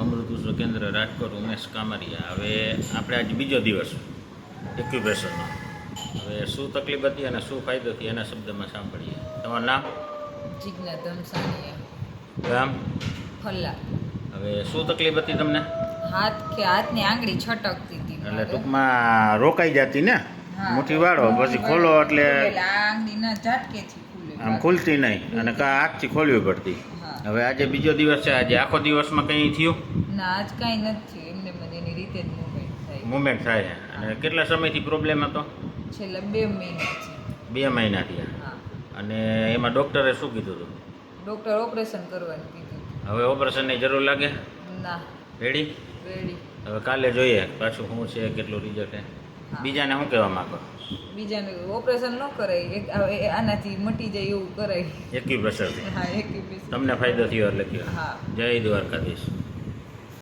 અમૃત ઉષ્ણ કેન્દ્ર રાજકોટ ઉમેશ કામરિયા. હવે આપણે આજ બીજો દિવસ એક્યુપ્રેશરનો હવે શું તકલીફ હતી અને શું ફાયદો થયો એના શબ્દમાં સાંભળીએ. તમારું નામ? જીજ્ઞા ધમસાણીયા ગામ? ફલ્લા. હવે શું તકલીફ હતી તમને? હાથ કે હાથની આંગળી છટકતી હતી એટલે ટૂંકમાં રોકાઈ જતી ને? મુઠ્ઠી વાળો પછી ખોલો એટલે આંગળી ના ઝાટકેથી ખુલે આમ ખુલતી નહીં અને કા હાથથી ખોલવી પડતી. હવે આજે બીજો દિવસ છે. આજે આખો દિવસમાં કંઈ થયું? ના આજ કાંઈ નથી એમને મને એની રીતે જ મુવમેન્ટ થાય. મુમેન્ટ થાય છે. અને કેટલા સમયથી પ્રોબ્લેમ હતો? છેલ્લા બે મહિના બે મહિના થયા. હા. અને એમાં ડૉક્ટરે શું કીધું હતું? ડૉક્ટર ઓપરેશન કરવાનું કીધું હવે ઓપરેશનની જરૂર લાગે? ના. રેડી રેડી હવે કાલે જોઈએ પાછું શું છે કેટલું રિઝલ્ટ છે. બીજાને શું કહેવા માંગો? બીજાને ઓપરેશન ન કરાય. આનાથી મટી જાય એવું કરાય. એક્યુપ્રેશરથી હા એક બી તમને ફાયદો થયો એટલે હા. જય દ્વારકાધીશ.